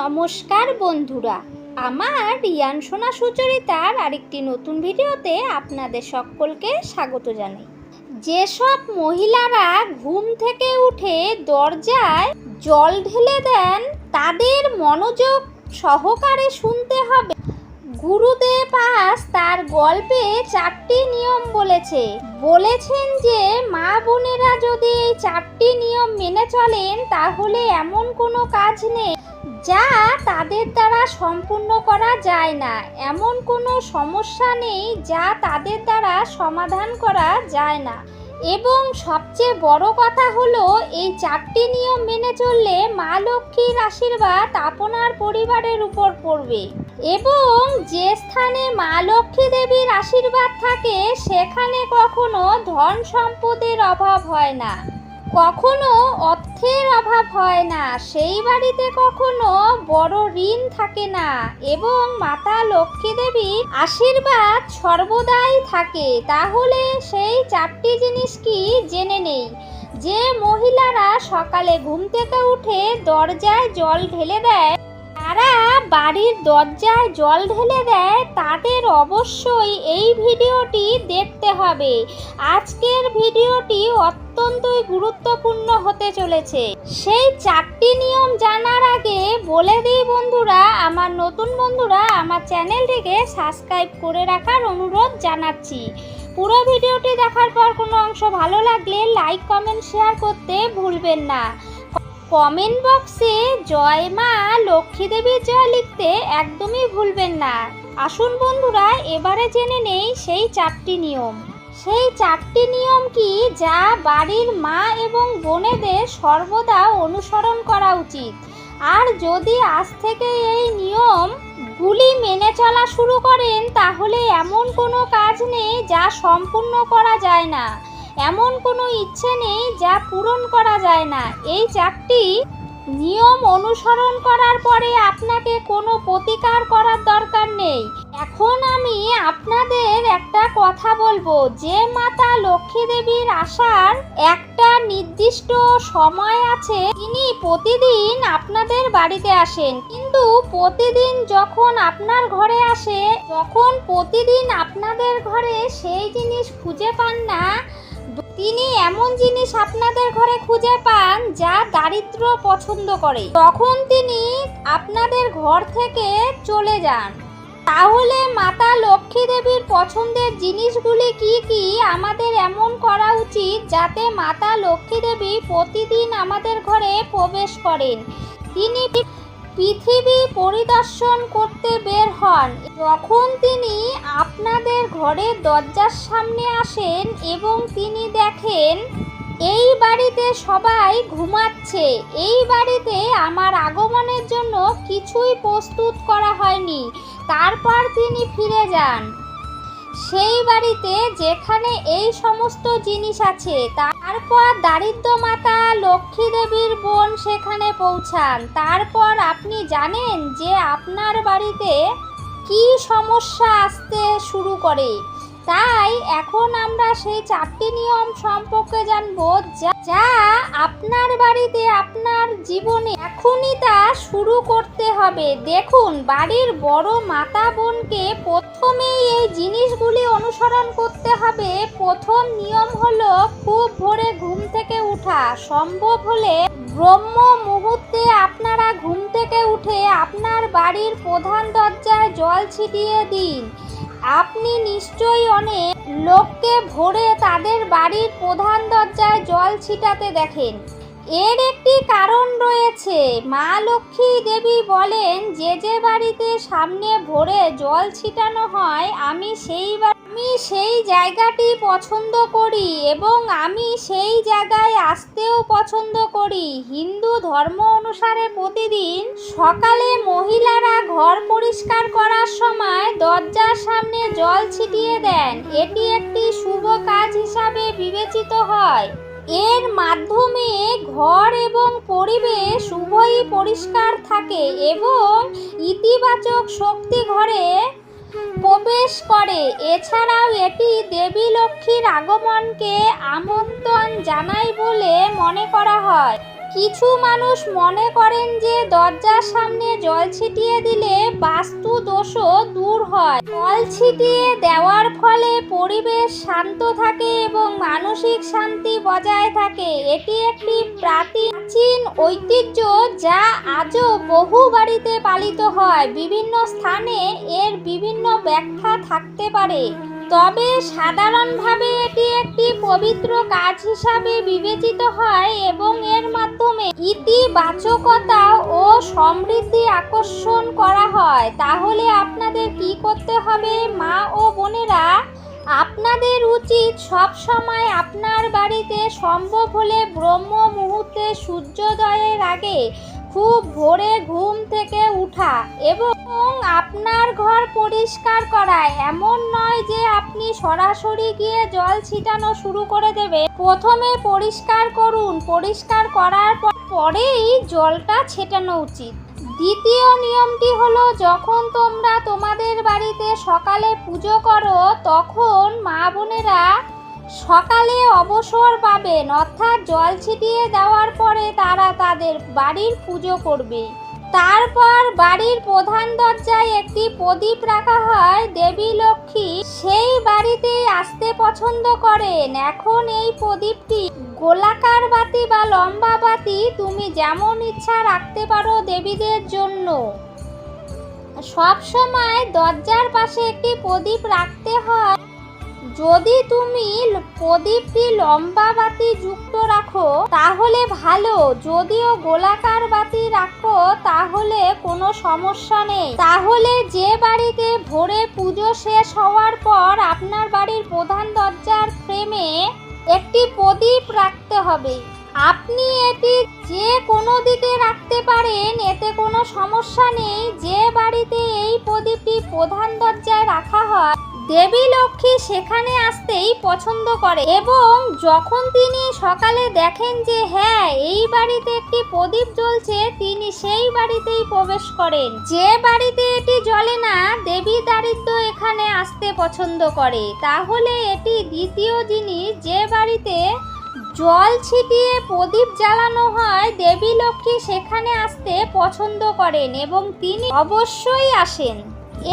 নমস্কার বন্ধুরা, আমার রিয়ান সোনা সুচরিতার আরেকটি নতুন ভিডিওতে আপনাদের সকলকে স্বাগত জানাই। যেসব মহিলারা ঘুম থেকে উঠে দরজায় জল ঢেলে দেন, তাদের মনোযোগ সহকারে শুনতে হবে। গুরুদেব আজ তার গল্পে চারটি নিয়ম বলেছে। বলেছেন যে, মা বোনেরা যদি এই চারটি নিয়ম মেনে চলেন, তাহলে এমন কোনো কাজ নেই যা তাদের দ্বারা সম্পূর্ণ করা যায় না। এমন কোনো সমস্যা নেই যা তাদের দ্বারা সমাধান করা যায় না। এবং সবচেয়ে বড় কথা হলো, এই চারটি নিয়ম মেনে চললে মা লক্ষ্মীর আশীর্বাদ আপনার পরিবারের উপর পড়বে। এবং যে স্থানে মা লক্ষ্মী দেবীর আশীর্বাদ থাকে, সেখানে কখনো ধন সম্পদের অভাব হয় না। কখনো অর্থের অভাব হয় না। সেই বাড়িতে কখনো বড় ঋণ থাকে না এবং মাতা লক্ষ্মী দেবীর আশীর্বাদ সর্বদাই থাকে। তাহলে সেই চারটি জিনিস কি জেনে নেই? যে মহিলারা সকালে ঘুম থেকে উঠে দরজায় জল ঢেলে দেয় বাড়ির দরজায় জল ঢেলে দেয়, তাদের অবশ্যই এই ভিডিওটি দেখতে হবে। আজকের ভিডিওটি অত্যন্তই গুরুত্বপূর্ণ হতে চলেছে। সেই চারটি নিয়ম জানার আগে বলে দিই বন্ধুরা, আমার নতুন বন্ধুরা আমার চ্যানেলটিকে সাবস্ক্রাইব করে রাখার অনুরোধ জানাচ্ছি। পুরো ভিডিওটি দেখার পর কোনো অংশ ভালো লাগলে লাইক, কমেন্ট, শেয়ার করতে ভুলবেন না। কমেন্ট বক্সে জয় মা লক্ষ্মী দেবীর জয় লিখতে একদমই ভুলবেন না। আসুন বন্ধুরা, এবারে জেনে নেই সেই চারটি নিয়ম। সেই চারটি নিয়ম কি যা বাড়ির মা এবং বোনেদের সর্বদা অনুসরণ করা উচিত? আর যদি আজ থেকে এই নিয়ম গুলি মেনে চলা শুরু করেন, তাহলে এমন কোনো কাজ নেই যা সম্পূর্ণ করা যায় না। এমন কোনো ইচ্ছে নেই যা পূরণ করা যায় না। এই চারটি নিয়ম অনুসরণ করার পরে আপনাকে কোনো প্রতিকার করার দরকার নেই। এখন আমি আপনাদের একটা কথা বলব। যে মাতা লক্ষ্মী দেবীর আসার একটা নির্দিষ্ট সময় আছে, তিনি প্রতিদিন আপনাদের বাড়িতে আসেন। কিন্তু প্রতিদিন যখন আপনার ঘরে আসে তখন প্রতিদিন আপনাদের ঘরে সেই জিনিস খুঁজে পান না তিনি এমন জিনিস আপনাদের ঘরে খুঁজে পান যা দারিদ্র পছন্দ করে। তখন তিনি আপনাদের ঘর থেকে চলে যান। তাহলে মাতা লক্ষ্মী দেবীর পছন্দের জিনিসগুলি কি কি আমাদের এমন করা উচিত যাতে মাতা লক্ষ্মী দেবী প্রতিদিন আমাদের ঘরে প্রবেশ করেন? তিনি পৃথিবী পরিদর্শন করতে বের হন। যখন তিনি আপনাদের ঘরের দরজার সামনে আসেন এবং তিনি দেখেন, এই বাড়িতে সবাই ঘুমাচ্ছে। এই বাড়িতে আমার আগমনের জন্য কিছুই প্রস্তুত করা হয়নি। তারপর তিনি ফিরে যান। সেই বাড়িতে যেখানে এই সমস্ত জিনিস আছে তারপর দারিদ্র মাতা লক্ষ্মী দেবীর বোন সেখানে পৌঁছান। তারপর আপনি জানেন যে আপনার বাড়িতে কি সমস্যা আসতে শুরু করে। তাই এখন আমরা সেই চারটি নিয়ম সম্পর্কে জানব, যা- আপনার বাড়িতে আপনার জীবনে এখনই তা শুরু করতে হবে। দেখুন, বাড়ির বড় মাতা বোনকে প্রথমেই এই জিনিসগুলি অনুসরণ করতে হবে। প্রথম নিয়ম হলো খুব ভোরে ঘুম থেকে ওঠা সম্ভব হলে ব্রহ্ম মুহূর্তে আপনারা ঘুম থেকে উঠে আপনার বাড়ির প্রধান দরজায় জল ছিটিয়ে দিন। আপনি নিশ্চয়ই অনেক লোককে ভোরে তাদের বাড়ির প্রধান দরজায় জল ছিটাতে দেখেন। এর একটি কারণ রয়েছে। মা লক্ষ্মী দেবী বলেন, যে যে বাড়িতে সামনে ভোরে জল ছিটানো হয়, আমি সেই আমি সেই জায়গাটি পছন্দ করি এবং আমি সেই জায়গায় আসতেও পছন্দ করি। হিন্দু ধর্ম অনুসারে প্রতিদিন সকালে মহিলারা ঘর পরিষ্কার করার সময় দরজার সামনে জল ছিটিয়ে দেন। এটি একটি শুভ কাজ হিসাবে বিবেচিত হয়। এর মাধ্যমে ঘর এবং পরিবেশ উভয়ই পরিষ্কার থাকে এবং ইতিবাচক শক্তি ঘরে প্রবেশ করে। এছাড়াও এটি দেবী লক্ষ্মীর আগমনকে আমন্ত্রণ জানায় বলে মনে করা হয়। কিছু মানুষ মনে করেন যে দরজার সামনে জল ছিটিয়ে দিলে বাস্তু দোষও দূর হয়। জল ছিটিয়ে দেওয়ার ফলে পরিবেশ শান্ত থাকে এবং মানসিক শান্তি বজায় থাকে। এটি একটি প্রাচীন ঐতিহ্য যা আজও বহু বাড়িতে পালিত হয়। বিভিন্ন স্থানে এর বিভিন্ন ব্যাখ্যা থাকতে পারে। তবে সাধারণভাবে এটি একটি পবিত্র কাজ হিসাবে বিবেচিত হয় এবং এর মাধ্যমে ইতিবাচকতা ও সমৃদ্ধি আকর্ষণ করা হয়। তাহলে আপনাদের কি করতে হবে, মা ও বোনেরা? আপনাদের উচিত সব সময় আপনার বাড়িতে সম্ভব হলে ব্রহ্ম মুহূর্তে সূর্যোদয়ের আগে খুব ভোরে ঘুম থেকে উঠা এবং আপনার ঘর পরিষ্কার করা। এমন নয় যে আপনি সরাসরি গিয়ে জল ছিটানো শুরু করে দেবে। প্রথমে পরিষ্কার করুন। পরিষ্কার করার পরেই জলটা ছেটানো উচিত। দ্বিতীয় নিয়মটি হলো, যখন তোমরা তোমাদের বাড়িতে সকালে পুজো করো, তখন মা বোনেরা সকালে অবসর পাবেন, অর্থাৎ জল ছিটিয়ে দেওয়ার পরে তারা তাদের বাড়ির পুজো করবে। তারপর বাড়ির প্রধান দরজায় একটি প্রদীপ রাখা হয়, দেবী লক্ষ্মী সেই বাড়িতেই আসতে পছন্দ করেন। এখন এই প্রদীপটি গোলাকার বাতি বা লম্বা বাতি, তুমি যেমন ইচ্ছা রাখতে পারো দেবীদের জন্য। সব সময় দরজার পাশে একটি প্রদীপ রাখতে হয় যদি তুমি প্রদীপটি লম্বা বাতি যুক্ত রাখো, তাহলে ভালো। যদিও গোলাকার বাতি রাখো, তাহলে কোনো সমস্যা নেই। তাহলে যে বাড়িতে ভোরে পুজো শেষ হওয়ার পর আপনার বাড়ির প্রধান দরজার ফ্রেমে একটি প্রদীপ রাখতে হবে। আপনি এটি যে কোনো দিকে রাখতে পারেন, এতে কোনো সমস্যা নেই। যে বাড়িতে এই প্রদীপটি প্রধান দরজায় রাখা হয় দেবী লক্ষ্মী সেখানে আসতেই পছন্দ করে এবং যখন তিনি সকালে দেখেন যে হ্যাঁ এই বাড়িতে একটি প্রদীপ জ্বলছে, তিনি সেই বাড়িতেই প্রবেশ করেন। যে বাড়িতে এটি জ্বলে না, দেবী দারিদ্র এখানে আসতে পছন্দ করে। তাহলে এটি দ্বিতীয় জিনিস, যে বাড়িতে জল ছিটিয়ে প্রদীপ জ্বালানো হয়, দেবী লক্ষ্মী সেখানে আসতে পছন্দ করেন এবং তিনি অবশ্যই আসেন।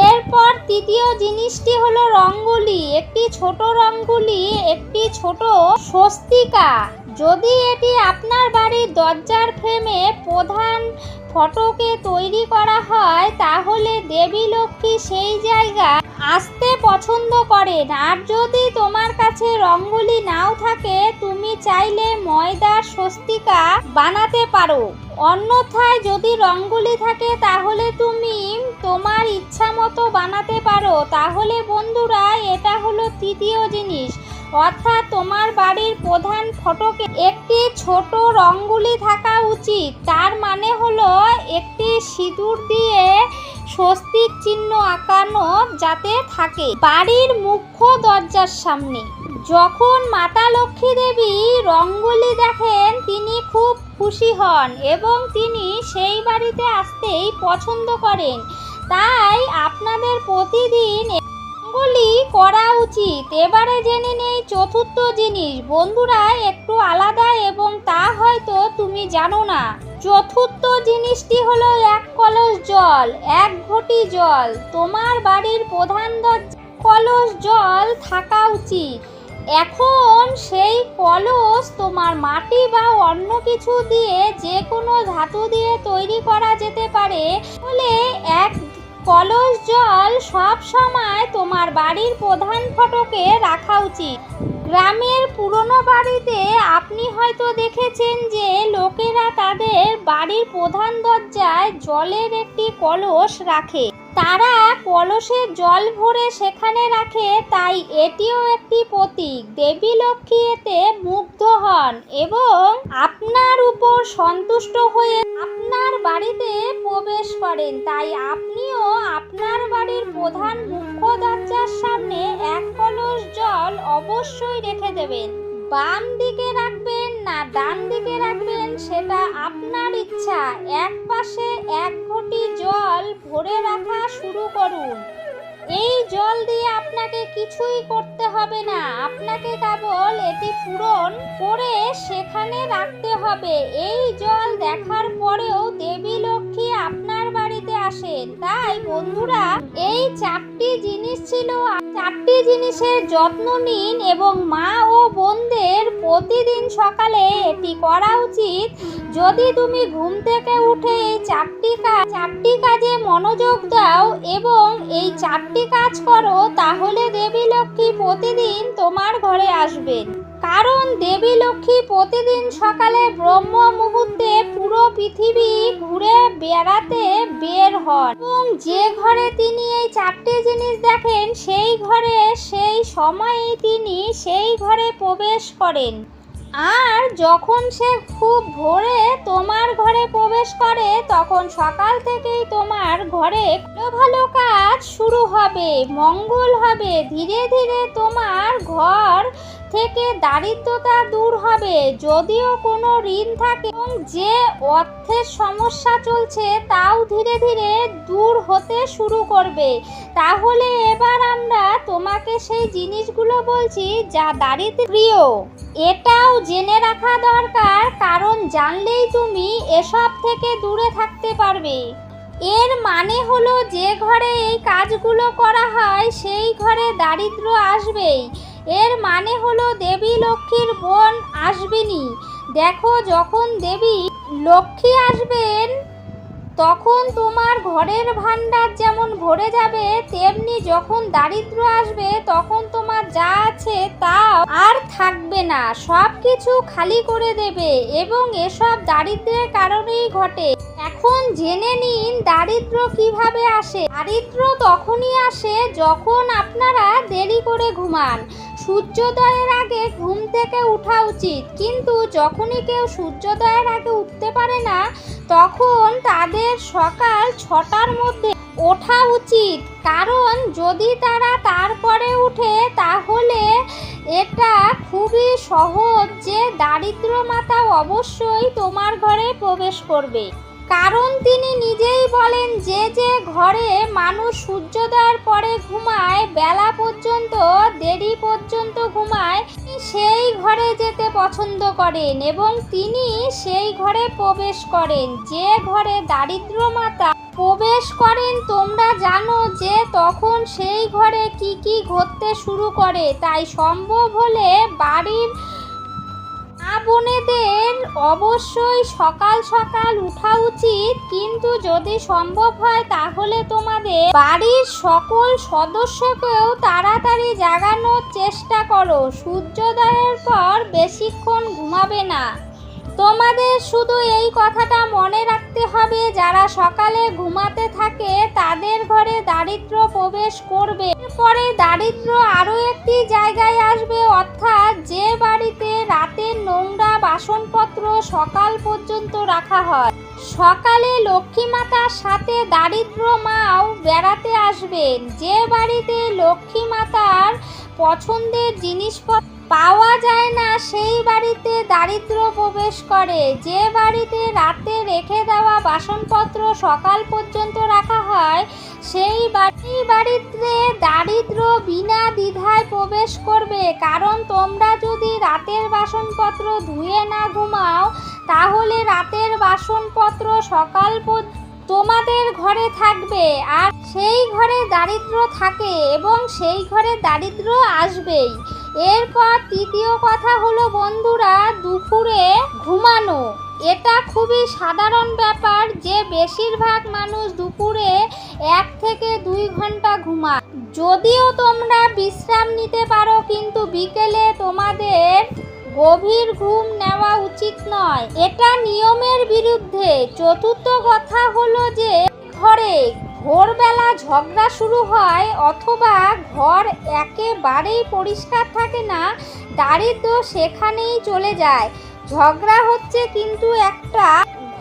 এরপর তৃতীয় জিনিসটি হলো রঙ্গোলি, একটি ছোট রঙ্গোলি, একটি ছোট স্বস্তিকা। যদি এটি আপনার বাড়ির দরজার ফ্রেমে প্রধান ফটোকে তৈরি করা হয়, তাহলে দেবী লক্ষ্মী সেই জায়গা আসতে পছন্দ করেন। আর যদি তোমার কাছে রঙ্গোলি নাও থাকে, তুমি চাইলে ময়দার স্বস্তিকা বানাতে পারো। অন্যথায় যদি রঙ্গোলি থাকে মতো বানাতে পারো, তাহলে বন্ধুরা এটা হলো তৃতীয় জিনিস। অর্থাৎ তোমার বাড়ির প্রধান ফটোকে একটি ছোট রঙ্গুলি থাকা উচিত। তার মানে হলো একটি সিঁদুর দিয়ে স্বস্তিক চিহ্ন আঁকানো যাতে থাকে। বাড়ির মুখ্য দরজার সামনে। যখন মাতা লক্ষ্মী দেবী রঙ্গোলি দেখেন, তিনি খুব খুশি হন এবং তিনি সেই বাড়িতে আসতেই পছন্দ করেন। তাই আপনাদের প্রতিদিন রঙ্গোলি করা উচিত। এবারে জেনে নেই চতুর্থ জিনিস। বন্ধুরা, একটু আলাদা এবং তা হয়তো তুমি জানো না। চতুর্থ জিনিসটি হলো এক কলস জল, এক ঘটি জল। তোমার বাড়ির প্রধান কলস জল থাকা উচিত। এখন সেই কলস তোমার মাটি বা অন্য কিছু দিয়ে যে কোনো ধাতু দিয়ে তৈরি করা যেতে পারে। বলে এক কলস, জল সব সময় তোমার বাড়ির প্রধান ফটকে রাখা উচিত। গ্রামের পুরনো বাড়িতে আপনি হয়তো দেখেছেন যে লোকেরা তাদের বাড়ির প্রধান দরজায় জলের একটি কলস রাখে। তারা কলসের জল ভরে সেখানে রাখে, তাই এটিও একটি প্রতীক। দেবী লক্ষ্মী এতে মুগ্ধ হন এবং আপনার উপর সন্তুষ্ট হয়ে আপনার বাড়িতে প্রবেশ করেন, তাই আপনিও আপনার বাড়ির প্রধান মুখ্য দরজার সামনে এক কলস জল অবশ্যই রেখে দেবেন। বাম দিকে রাখবেন না ডান দিকে রাখবেন, সেটা আপনার ইচ্ছা। এক পাশে এক ঘটি জল ভরে রাখা শুরু করুন। এই জল দিয়ে আপনাকে কিছুই করতে হবে না। আপনাকে কেবল এটি পূরণ করে সেখানে রাখতে হবে। এই জল দেখার পরেও দেবী লক্ষ্মী আপনার বাড়িতে আসেন। তাই বন্ধুরা, এই চারটি জিনিস ছিল চারটি জিনিসের যত্ন নিন এবং মা ও বোনদের প্রতিদিন সকালে এটি করা উচিত। যদি তুমি ঘুম থেকে উঠে এই চারটি কাজ চারটি কাজে মনোযোগ দাও এবং এই চারটি কাজ করো, তাহলে দেবী লক্ষ্মী প্রতিদিন তোমার ঘরে আসবেন। কারণ দেবী লক্ষ্মী প্রতিদিন সকালে ব্রহ্ম মুহূর্তে পুরো পৃথিবী ঘুরে বেড়াতে বের হন। এবং যে ঘরে তিনি এই চারটি জিনিস দেখেন, সেই ঘরে, সেই সময়ে তিনি সেই ঘরে প্রবেশ করেন। আর যখন সে খুব ভোরে তোমার ঘরে প্রবেশ করে, তখন সকাল থেকেই তোমার ঘরে ভালো ভালো কাজ শুরু হবে, মঙ্গল হবে। ধীরে ধীরে তোমার ঘর থেকে দারিদ্রতা দূর হবে। যদিও কোনো ঋণ থাকে যে অর্থের সমস্যা চলছে, তাও ধীরে ধীরে দূর হতে শুরু করবে। তাহলে এবার আমরা তোমাকে সেই জিনিসগুলো বলছি যা দারিদ্র প্রিয়। এটাও জেনে রাখা দরকার, কারণ জানলেই তুমি এসব থেকে দূরে থাকতে পারবে। এর মানে হলো যে ঘরে এই কাজগুলো করা হয়, সেই ঘরে দারিদ্র আসবেই। এর মানে হলো দেবী লক্ষ্মীর বোন আসবেনি। দেখো, যখন দেবী লক্ষ্মী আসবেন, তখন তোমার ঘরের ভাণ্ডার যেমন ভরে যাবে, তেমনি যখন দারিদ্র আসবে, তখন তোমার যা আছে তা আর থাকবে না। সব কিছু খালি করে দেবে এবং এসব দারিদ্রের কারণেই ঘটে। এখন জেনে নিন, দারিদ্র কীভাবে আসে? দারিদ্র তখনই আসে যখন আপনারা দেরি করে ঘুমান। সূর্যোদয়ের আগে ঘুম থেকে ওঠা উচিত। কিন্তু যখনই কেউ সূর্যোদয়ের আগে উঠতে পারে না, তখন তাদের সকাল ছটার মধ্যে ওঠা উচিত। কারণ যদি তারা তারপরে উঠে তাহলে এটা খুবই সহজ যে দারিদ্র মাতা অবশ্যই তোমার ঘরে প্রবেশ করবে। কারণ তিনি বলেন যে যে ঘরে মানুষ সূর্যোদয়ের পরে ঘুমায়, বেলা পর্যন্ত, দেরি পর্যন্ত ঘুমায় সেই ঘরে যেতে পছন্দ করেন এবং তিনি সেই ঘরে প্রবেশ করেন। যে ঘরে দারিদ্র মাতা প্রবেশ করেন, তোমরা জানো যে তখন সেই ঘরে কি কি ঘটতে শুরু করে। তাই সম্ভব হলে বাড়ির বোনেদের অবশ্যই সকাল সকাল উঠা উচিত, কিন্তু যদি সম্ভব হয় তাহলে তোমাদের বাড়ির সকল সদস্যকেও তাড়াতাড়ি জাগানোর চেষ্টা করো। সূর্যোদয়ের পর বেশিক্ষণ ঘুমাবে না। তোমাদের শুধু এই কথাটা মনে রাখতে হবে, যারা সকালে ঘুমাতে থাকে তাদের ঘরে দারিদ্র প্রবেশ করবে। পরে দারিদ্র আরও একটি জায়গায় আসবে, অর্থাৎ যে বাড়িতে রাতের নোংরা বাসনপত্র সকাল পর্যন্ত রাখা হয়, সকালে লক্ষ্মী মাতার সাথে দারিদ্র মাও বেড়াতে আসবেন। যে বাড়িতে লক্ষ্মী মাতার পছন্দের জিনিসপত্র পাওয়া যায় না, সেই বাড়িতে দারিদ্র প্রবেশ করে। যে বাড়িতে রাতে রেখে দেওয়া বাসনপত্র সকাল পর্যন্ত রাখা হয়, সেই বাড়ি বাড়িতে দারিদ্র বিনা দ্বিধায় প্রবেশ করবে। কারণ তোমরা যদি রাতের বাসনপত্র ধুয়ে না ঘুমাও, তাহলে রাতের বাসনপত্র সকাল তোমাদের ঘরে থাকবে। আর সেই ঘরে দারিদ্র থাকে এবং সেই ঘরে দারিদ্র আসবেই। এরপর তৃতীয় কথা হলো বন্ধুরা দুপুরে ঘুমানো। এটা খুবই সাধারণ ব্যাপার যে বেশিরভাগ মানুষ দুপুরে এক থেকে দুই ঘণ্টা ঘুমায়। যদিও তোমরা বিশ্রাম নিতে পারো, কিন্তু বিকেলে তোমাদের গভীর ঘুম নেওয়া উচিত নয়। এটা নিয়মের বিরুদ্ধে। চতুর্থ কথা হলো যে, ঘরে ভোরবেলা ঝগড়া শুরু হয় অথবা ঘর একেবারেই পরিষ্কার থাকে না দারিদ্র সেখানেই চলে যায়। ঝগড়া হচ্ছে কিন্তু একটা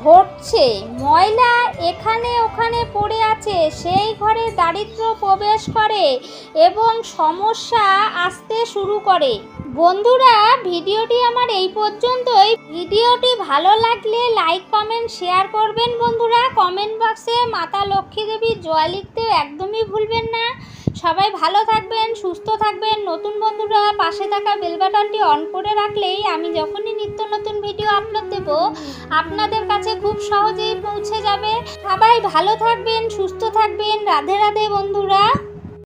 ঘটছে। ময়লা এখানে ওখানে পড়ে আছে। সেই ঘরে দারিদ্র প্রবেশ করে এবং সমস্যা আসতে শুরু করে। বন্ধুরা, ভিডিওটি আমার এই পর্যন্তই। ভিডিওটি ভালো লাগলে লাইক, কমেন্ট, শেয়ার করবেন বন্ধুরা। কমেন্ট বক্সে মাতা লক্ষ্মী দেবীর জয় লিখতে একদমই ভুলবেন না। সবাই ভালো থাকবেন, সুস্থ থাকবেন। নতুন বন্ধুরা, পাশে থাকা বেল বাটনটি অন করে রাখলেই আমি যখনই নিত্য নতুন ভিডিও আপলোড দেব, আপনাদের কাছে খুব সহজেই পৌঁছে যাবে। সবাই ভালো থাকবেন, সুস্থ থাকবেন। রাধে রাধে বন্ধুরা।